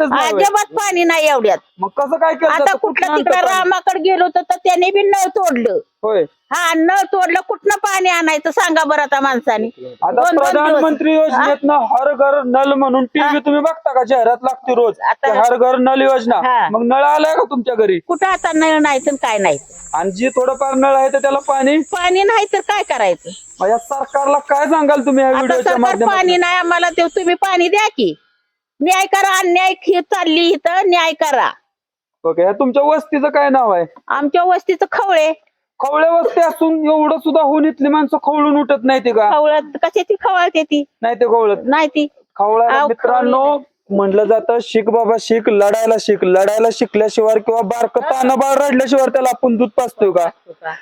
येतच नाही होय. अजिबात पाणी नाही एवढ्यात. मग कसं काय केलं आता जातं? कुठलं कुठनं तिकडे पाणी? रामाकडे गेलो होतो तर त्याने बी नळ तोडलं. होय. हा नळ तोडलं कुठनं पाणी आणायचं सांगा बरं आता माणसाने. आता दोन- दोन दिवस. प्रधानमंत्री योजनेतनं हर घर नल म्हणून टीव्ही तुम्ही बघता का? जाहिरात लागते रोज. आता- हर घर नल योजना. हा. मग नळ आलाय का तुमच्या घरी? कुठं आता नळ नाही तर काय नाही आणि जी थोडंफार नळ आहे तर त्याला पाणी? पाणी नाही तर काय करायचं? मग या सरकारला काय सांगाल तुम्ही या आता व्हिडिओच्या सरकार पाणी नाही आम्हाला ते तुम्ही पाणी द्या की. न्याय करा अन्याय ही चालली इथं न्याय करा. ओके या तुमच्या वस्तीचं काय नाव आहे? आमच्या वस्तीचं खवळे. खवळे वस्ती असून एवढं सुद्धा होऊन इथली माणसं खवळून उठत नाही ते का? खवळत कशी ती खवळते ती? नाही ते खवळत. नाही ती. खवळा मित्रांनो म्हणलं जातं शिक बाबा शिक लढायला शिक. लढायला शिकल्याशिवाय किंवा बारक तानबाळ रडल्याशिवाय त्याला आपण दूध पाचतोय का?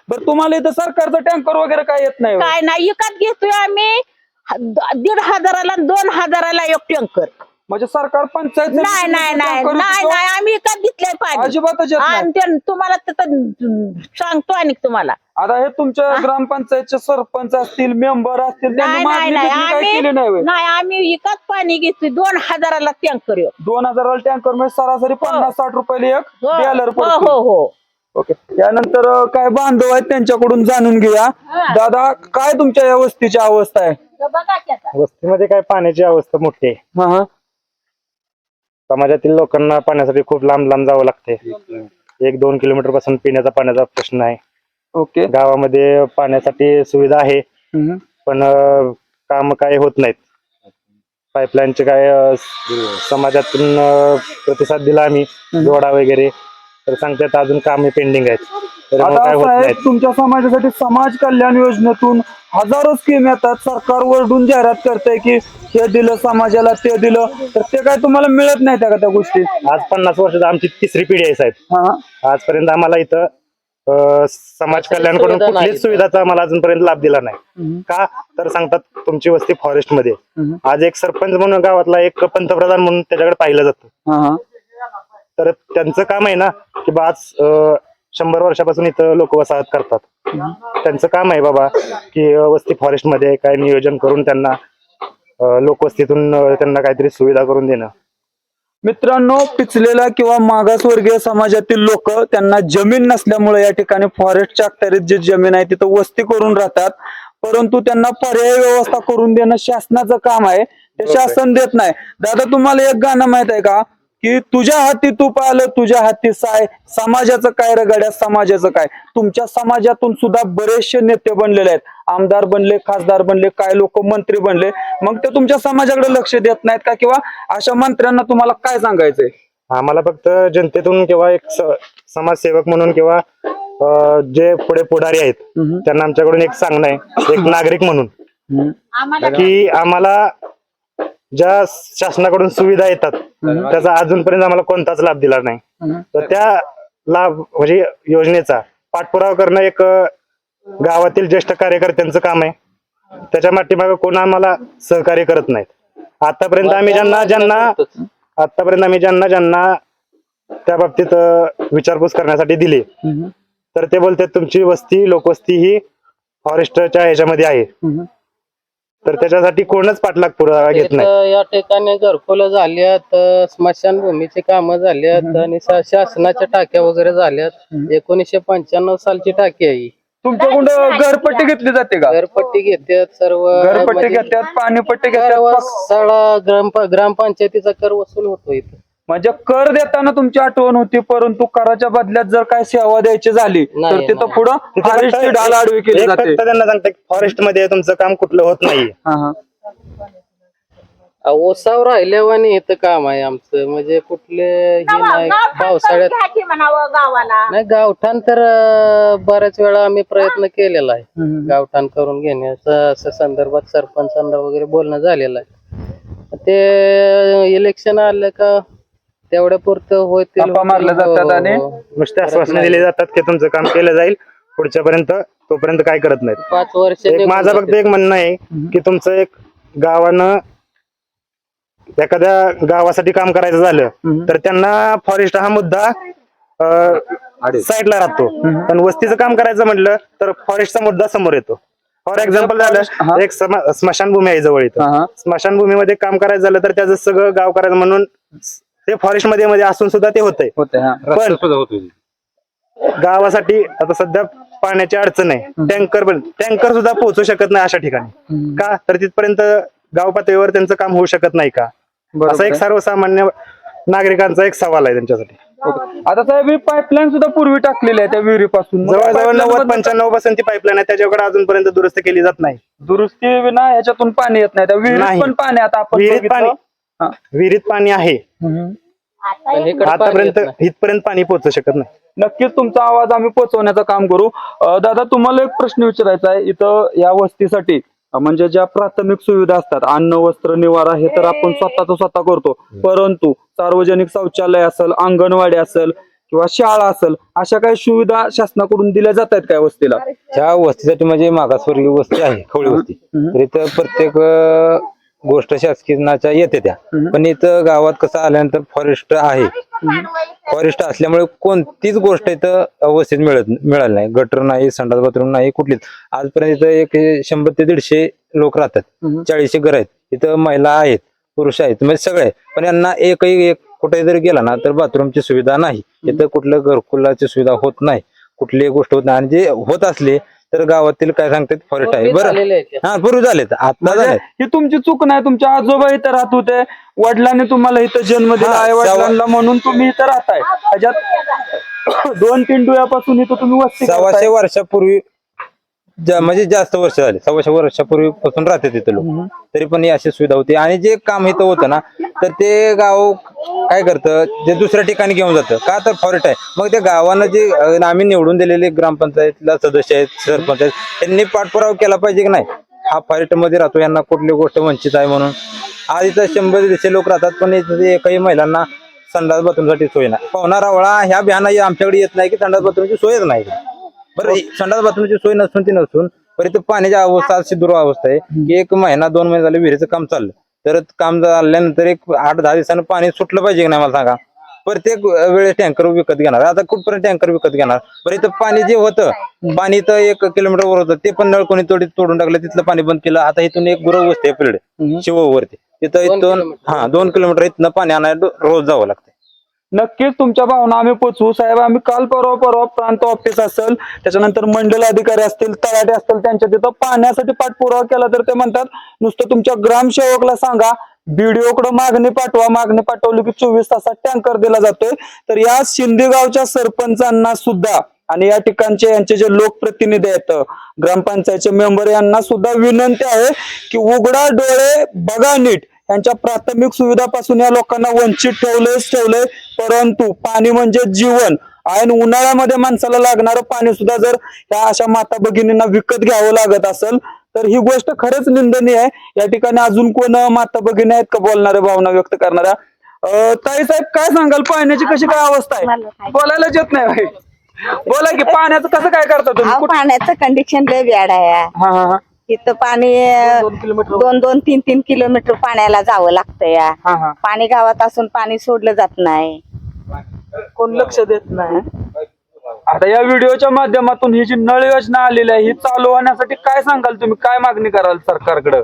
बरं तुम्हाला इथं सरकारचं टँकर वगैरे काय येत नाही होय? काय नाही विकत घेतोय आम्ही. ह- द- दीड हजाराला आणि दोन हजाराला एक टँकर. म्हणजे सरकार पंचायत नाही नाही नाही नाही आम्ही विकत घेतलंय पाणी. अजिबातच येत नाही. आणि ते तुम्हाला तिथं सांगतो आणि तुम्हाला. आता हे तुमच्या ग्रामपंचायतचे सरपंच असतील मेंबर असतील त्यांनी नाही नाही मागणी नाही बिगणी काय केली नाही होय? आम्ही नाही आम्ही विकत पाणी घेतोय. दोन हजाराला टँकर येऊ. दोन हजाराला टँकर म्हणजे सरासरी पन्नास साठ रुपये एक हो. डॅलर हो हो हो. ओके. त्यानंतर अं, काय बांधव आहेत त्यांच्याकडून जाणून घेऊया. दादा काय तुमच्या या वस्तीची अवस्था आहे. वस्तीमध्ये काय पाण्याची अवस्था मोठी आहे. हा, हा. समाजातील लोकांना पाण्यासाठी खूप लांब लांब जावं लागते एक दोन किलोमीटरपासून पिण्याचा पाण्याचा प्रश्न आहे. ओके. गावामध्ये पाण्यासाठी सुविधा आहे. पण काम काय होत नाहीत. पाईपलाईनचे काय समाजातून प्रतिसाद दिला आम्ही जोडा वगैरे. तर सांगतात अजून कामे पेंडिंग आहेत. आता असं आहे तुमच्या समाजासाठी समाज कल्याण योजनेतून हजारो स्कीम येतात. सरकार वरडून जाहिरात करतंय की हे दिलं समाजाला ते दिलं. तर ते काय तुम्हाला मिळत नाही त्या का त्या गोष्टी? आज पन्नास वर्षात आमची तिसरी पिढी आहे साहेब. हा. आजपर्यंत आम्हाला इथं अं, समाज कल्याणकडून कुठलीच सुविधाचा आम्हाला अजूनपर्यंत लाभ दिला नाही. का? तर सांगतात तुमची वस्ती फॉरेस्टमध्ये. आज एक सरपंच म्हणून गावातला एक पंतप्रधान म्हणून त्याच्याकडे पाहिलं जातं. हा हा. तर त्यांचं काम आहे ना की बा आज अं, शंभर वर्षापासून इथं लोक वसाहत करतात. त्यांचं काम आहे बाबा की वस्ती फॉरेस्टमध्ये काय नियोजन करून त्यांना लोकवस्तीतून त्यांना काहीतरी सुविधा करून देणं. मित्रांनो पिचलेला किंवा मागासवर्गीय समाजातील लोक त्यांना जमीन नसल्यामुळे या ठिकाणी फॉरेस्टच्या अखत्यारीत जी जमीन आहे तिथं वस्ती करून राहतात. परंतु त्यांना पर्याय व्यवस्था करून देणं शासनाचं काम आहे. ते शासन देत नाही. दादा तुम्हाला एक गाणं माहीत आहे का? की तुझ्या हाती तूप आलं तुझ्या हाती साय. समाजाचं काय रगड्या समाजाचं काय? तुमच्या समाजातून सुद्धा बरेचसे नेते बनलेले आहेत. आमदार बनले खासदार बनले काय लोक मंत्री बनले. मग ते तुमच्या समाजाकडे लक्ष देत नाहीत का? किंवा अशा मंत्र्यांना तुम्हाला काय सांगायचंय? आम्हाला फक्त जनतेतून किंवा एक स- समाजसेवक म्हणून किंवा जे पुढे पुढारी आहेत त्यांना आमच्याकडून एक सांगणं आहे. एक नागरिक म्हणून. आम्हाला की आम्हाला ज्या शासनाकडून सुविधा येतात त्याचा अजूनपर्यंत आम्हाला कोणताच लाभ दिला नाही. तर त्या लाभ म्हणजे योजनेचा पाठपुरावा करणं एक गावातील ज्येष्ठ कार्यकर्त्यांचं काम आहे. त्याच्या पाठीमागे कोण आम्हाला सहकार्य करत नाहीत. आतापर्यंत आम्ही ज्यांना ज्यांना आतापर्यंत आम्ही ज्यांना ज्यांना त्या बाबतीत विचारपूस करण्यासाठी दिली. तर ते बोलतात तुमची वस्ती लोकवस्ती ही फॉरेस्टच्या ह्याच्यामध्ये आहे. तर त्याच्यासाठी कोणच पाठलाग पुरावा घेत नाही. इथं या ठिकाणी घरकुलं झाल्यात स्मशानभूमीची कामं झाल्यात आणि शा- शासनाच्या टाक्या वगैरे झाल्यात. एकोणीसशे पंच्याण्णव सालची टाकी आहे ही. तुमच्याकडून घरपट्टी घेतली जाते का? घरपट्टी घेतात सर्व घरपट्टी म्हणजे घेतात पाणीपट्टी सर्व घेतात सगळा ग्राम ग्रामपंचायतीचा कर वसूल होतो इथं. म्हणजे कर देताना तुमची आठवण होती परंतु कराच्या बदल्यात जर काय सेवा द्यायची झाली तर तिथं. पुढं फॉरेस्टची ढाल आडवी केली एक जाते. फक्त त्यांना सांगतात फॉरेस्टमध्ये तुमचं काम कुठलं होत नाही. हा, हा. ओसावर राहिल्यावानी इथं काम आहे आमचं. म्हणजे कुठले हे नाही पावसाळ्यात घ्यायची म्हणावं गावाला. नाही गावठाण तर अं, बऱ्याच वेळा आम्ही प्रयत्न केलेला आहे. गावठाण करून घेण्याचं असं संदर्भात सरपंचांना वगैरे बोलणं झालेलं आहे. ते इलेक्शन आलं का तेवढ्या पुरतं होतील गप्पा मारल्या होतील. जातात हो, आणि हो, हो. नुसते आश्वासनं दिली जातात की तुमचं काम केलं जाईल पुढच्या पर्यंत तोपर्यंत काय करत नाहीत पाच वर्ष एक निघून माझं फक्त जातील. एक म्हणणं आहे की तुमचं एक गावानं एखाद्या गावासाठी काम करायचं झालं तर त्यांना फॉरेस्ट हा मुद्दा साईडला राहतो पण वस्तीचं काम करायचं म्हटलं तर फॉरेस्टचा मुद्दा समोर येतो फॉर एक्झाम्पल हा. झालं एक समा- स्मशानभूमी आहे जवळ हा, इथं हा. स्मशानभूमीमध्ये काम करायचं झालं तर त्याचं सगळं गाव करायचं म्हणून ते फॉरेस्टमध्ये मध्ये असून सुद्धा ते होतंय. होते हा. पण गावासाठी आता सध्या पाण्याची अडचण आहे. टँकर पण टँकर सुद्धा पोहोचू शकत नाही अशा ठिकाणी. का? तर तिथपर्यंत गाव पातळीवर त्यांचं काम होऊ शकत नाही का? असा एक. सर्वसामान्य नागरिकांचा एक सवाल आहे त्यांच्यासाठी. आता साहेब ही पाईपलाईन सुद्धा पूर्वी टाकलेली आहे त्या विहिरीपासून. त्या जवळजवळ नव्वद पंच्याण्णव पर्सेंट ती पाईपलाईन आहे. त्याच्याकडे अजूनपर्यंत दुरुस्त केली जात नाही. दुरुस्ती विना ह्याच्यातून पाणी येत नाही. त्या विहिरीत. पण पाणी आता आपण. पाणी. विहिरीत पाणी आहे. हम्म. पण इकडे पाणी आतापर्यंत येत नाही. इथपर्यंत पाणी पोहोचू शकत नाही. नक्कीच तुमचा आवाज आम्ही पोहोचवण्याचं काम करू. अं, दादा तुम्हाला एक प्रश्न विचारायचा आहे. इथं या वस्तीसाठी अं, म्हणजे ज्या प्राथमिक सुविधा असतात अन्न वस्त्र निवारा हे तर आपण स्वतःच स्वतः करतो. परंतु सार्वजनिक शौचालय असेल अंगणवाडी असेल किंवा शाळा असेल अशा काही सुविधा शासनाकडून दिल्या जात आहेत काय वस्तीला? ह्या वस्तीसाठी म्हणजे मागासवर्गीय वस्ती आहे खवळी वस्ती. तर इथं प्रत्येक अं, गोष्ट शासकीयच्या येते त्या. पण इथं गावात कसं आल्यानंतर फॉरेस्ट आहे. फॉरेस्ट असल्यामुळे कोणतीच गोष्ट इथं वस्तीत मिळत मिळाली नाही. गटर नाही संडास बाथरूम नाही कुठलीच. आजपर्यंत इथं एक शंभर ते दीडशे लोक राहतात. चाळीसशे घर आहेत. इथं महिला आहेत पुरुष आहेत म्हणजे सगळे. पण यांना एकही एक कुठे जरी गेला ना तर बाथरूमची सुविधा नाही. इथं कुठलं घरकुलाची सुविधा होत नाही. कुठलीही गोष्ट होत नाही. आणि जे होत असले तर गावातील काय सांगतात फॉरेस्ट आहे. बरं. हा पूर्वी झालेत. आता म्हणजे झाले ही तुमची चूक नाही तुमच्या आजोबा इथं राहत होते. वडिलांनी तुम्हाला इथं जन्म दिला हा, आई वडिलांना म्हणून तुम्ही इथं राहताय. ह्याच्यात दोन तीन डोळ्यापासून इथं तुम्ही वस्ती सव्वाशे. वर्षापूर्वी जा- म्हणजे जास्त वर्ष झाले. सव्वाशे वर्षापूर्वीपासून राहते तिथे लोक. तरी पण ही अशी सुविधा होती. आणि जे काम इथं होतं ना तर ते गाव काय करतं जे दुसऱ्या ठिकाणी घेऊन जातं. का तर फॉरेस्ट आहे. मग त्या गावानं जे अं, आम्ही निवडून दिलेले ग्रामपंचायतला सदस्य आहेत सरपंच आहेत त्यांनी पाठपुरावा केला पाहिजे की नाही? हा फॉरेस्टमध्ये राहतो. यांना कुठली गोष्ट वंचित आहे म्हणून. आज इथं शंभर दीडशे लोक राहतात पण इथं एकही महिलांना संडास बाथरूमसाठी सोय नाही. पाहुणा रावळा ह्या बिहाना आमच्याकडे येत नाही की संडास बाथरूमची सोयच नाही. बरं संडास बाथरूमची सोय नसून ती नसून बरं इथं पाण्याची अवस्था अशी दुरावस्था आहे की एक महिना दोन महिने झाले विहिरीचं काम चाललं. तर काम झाल्यानंतर एक आठ दहा दिवसानं पाणी सुटलं पाहिजे की नाही मला सांगा? प्रत्येक वेळेस टँकर विकत घेणार. आता कुठपर्यंत टँकर विकत घेणार? बरं इथं पाणी जे होतं पाणी इथं एक किलोमीटर वर होतं ते पण नळ कोणी तोडी तोडून टाकलं तिथलं पाणी बंद केलं. आता इथून एक गुरव वस्ती आहे पिरडे शिववरती. तिथं इथून. हा दोन किलोमीटर इथनं पाणी आणायला रोज जावं लागतं. नक्कीच तुमच्या भावना आम्ही पोचवू. साहेब आम्ही काल परवा परवा प्रांत ऑफिस असेल त्याच्यानंतर मंडल अधिकारी असतील तलाटे असतील त्यांच्या तिथं पाण्यासाठी पाठपुरावा केला तर ते म्हणतात नुसतं तुमच्या ग्रामसेवकला सांगा बीडीओकडे मागणी पाठवा. मागणी पाठवली की चोवीस तासात टँकर दिला जातोय. तर या शिंदेगावच्या सरपंचांना सुद्धा आणि या ठिकाणचे यांचे जे लोकप्रतिनिधी आहेत ग्रामपंचायतचे मेंबर यांना सुद्धा विनंती आहे की उघडा डोळे बघा नीट. यांच्या प्राथमिक सुविधापासून या लोकांना वंचित ठेवलंच ठेवलंय. परंतु पाणी म्हणजे जीवन. ऐन उन्हाळ्यामध्ये माणसाला लागणारं पाणी सुद्धा जर या अशा माता भगिनींना विकत घ्यावं लागत असेल तर ही गोष्ट खरंच निंदनीय आहे. या ठिकाणी अजून कोण माता भगिनी आहेत का बोलणाऱ्या भावना व्यक्त करणाऱ्या? ताई साहेब काय सांगाल? पाण्याची कशी काय अवस्था आहे? बोलायलाच येत नाही बाई. बोला की पाण्याचं कसं काय करता तुम्ही? अहो, कुठं- पाण्याचं कंडिशन लय बॅड आहे. हा हा हा तिथं पाणी दोन दोन तीन तीन किलोमीटर पाण्याला जावं लागतं या हा. हा. पाणी गावात असून पाणी सोडलं जात नाही. कोण लक्ष देत नाही? आता या व्हिडिओच्या माध्यमातून ही जी नळ योजना आलेली आहे ही चालू होण्यासाठी काय सांगाल तुम्ही? काय मागणी कराल सरकारकडे?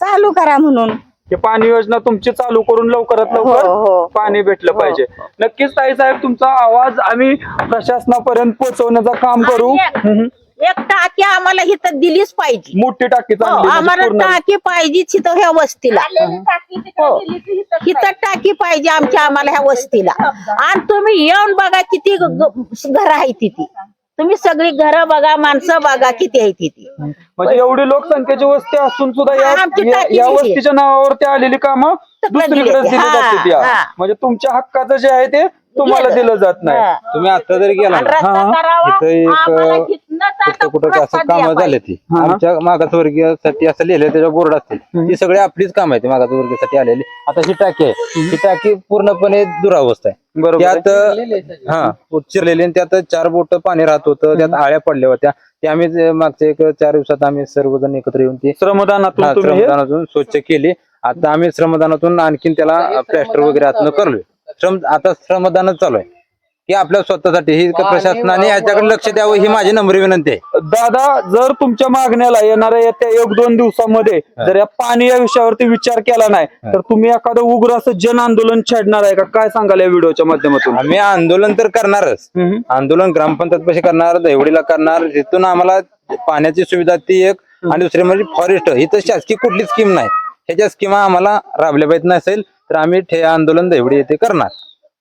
चालू करा म्हणून. की पाणी योजना तुमची चालू करून लवकरात हो, लवकर हो. पाणी भेटलं पाहिजे. नक्कीच ताई साहेब तुमचा आवाज आम्ही प्रशासनापर्यंत पोहोचवण्याचं काम करू. हम्म. एक टाकी आम्हाला इथं दिलीच पाहिजे मोठी टाकी हो, चांगली म्हणजे आम्हाला पूर्ण. टाकी पाहिजेच इथं ह्या वस्तीला हो. इथं टाकी पाहिजे आमच्या आम्हाला ह्या वस्तीला आणि तुम्ही येऊन बघा किती घर आहे तिथे तुम्ही सगळी घरं बघा माणसं बघा किती आहे तिथे म्हणजे एवढी लोकसंख्येची वस्ती असून सुद्धा या आमची या- टाकी या दिली. वस्तीच्या नावावरती आलेली कामं दुसरीकडे दिली. दिली हा, जातात या. हा. म्हणजे तुमच्या हक्काचं जे आहे ते तुम्हाला दिलं जात नाही हा. तुम्ही आता जरी गेला आणि ना रस्ता हा. करावा, इथं एक, आम्हाला आता कुठं असं कामं. झाले ती. आमच्या मागासवर्गीयासाठी असं लिहिलं त्याच्या बोर्ड असतील. ती सगळी आपलीच काम आहे ती मागासवर्गीयासाठी आलेली. आता ही टाकी आहे. ही टाकी पूर्णपणे दुरावस्था आहे. त्यात हा चिरलेली आणि त्यात चार बोट पाणी राहत होतं. त्यात आळ्या पडल्या होत्या. ते आम्ही मागच्या एक चार दिवसात आम्ही सर्वजण एकत्र येऊन ती श्रमदानातून श्रमदानातून स्वच्छ केली. आता आम्ही श्रमदानातून आणखीन त्याला प्लॅस्टर वगैरे आतनं करलोय. श्रम आता श्रमदानच चालू आहे. की आपल्या स्वतःसाठी ही प्रशासनाने याच्याकडे लक्ष द्यावं ही माझी नम्र विनंती आहे. दादा जर तुमच्या मागण्याला येणाऱ्या येत्या एक दोन दिवसामध्ये जर या पाणी या विषयावरती विचार केला नाही तर तुम्ही एखादं उग्र असं जन आंदोलन छेडणार आहे का? काय सांगाल या व्हिडिओच्या माध्यमातून? आम्ही आंदोलन तर करणारच. आंदोलन ग्रामपंचायत पैसे करणार देवडीला करणार तिथून आम्हाला पाण्याची सुविधा ती एक आणि दुसरी म्हणजे फॉरेस्ट इथं शासकीय कुठली स्कीम नाही. ह्याच्या स्कीमा आम्हाला राबल्या पाहिजे नसेल तर आम्ही ठे आंदोलन देवडी येथे करणार.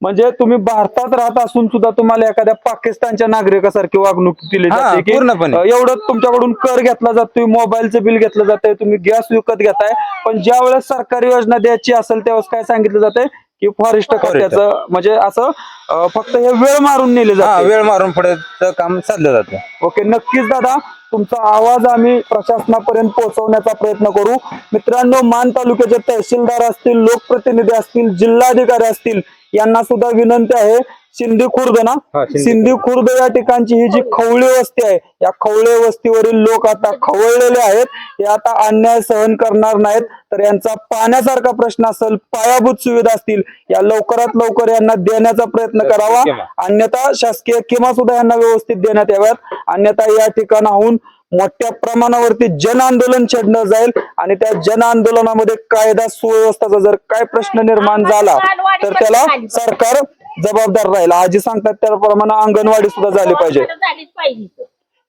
म्हणजे तुम्ही भारतात राहत असून सुद्धा तुम्हाला एखाद्या पाकिस्तानच्या नागरिकासारखी वागणूक दिली हा, जाते की पूर्णपणे. एवढं तुमच्याकडून कर घेतला जातोय मोबाईलचं बिल घेतलं जातंय तुम्ही गॅस विकत घेताय. पण ज्या वेळेस सरकारी योजना द्यायची असेल त्यावेळेस काय सांगितलं जातंय? की फॉरेस्ट खात्याचं म्हणजे असं अं, फक्त हे वेळ मारून नेले हा जाते वेळ मारून पुढे काम साधलं जातं. ओके नक्कीच दादा. तुमचा आवाज आम्ही प्रशासनापर्यंत पोहोचवण्याचा प्रयत्न करू. मित्रांनो मान तालुक्याचे तहसीलदार असतील लोकप्रतिनिधी असतील जिल्हाधिकारी असतील यांना सुद्धा विनंती आहे सिंधी खुर्द ना? सिंधी खुर्द. या ठिकाणची ही जी खवळी वस्ती आहे या खवळे वस्तीवरील लोक आता खवळलेले आहेत. हे आता अन्याय सहन करणार नाहीत. तर यांचा पाण्यासारखा प्रश्न असेल पायाभूत सुविधा असतील या लवकरात लवकर यांना देण्याचा प्रयत्न करावा. अन्यथा शासकीय किंवा सुद्धा यांना व्यवस्थित देण्यात याव्यात. अन्यथा या ठिकाणाहून मोठ्या प्रमाणावरती जन आंदोलन छेडणं जाईल आणि त्या जन आंदोलनामध्ये कायदा सुव्यवस्थाचा जर काय प्रश्न निर्माण झाला तर त्याला सरकार जबाबदार राहील. आजी सांगतात त्याप्रमाणे अंगणवाडी सुद्धा झाली पाहिजे.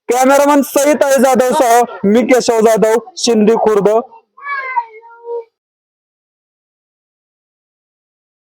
कॅमेरामन सहित आहे जाधव सह मी केशव जाधव शिंदे खुर्द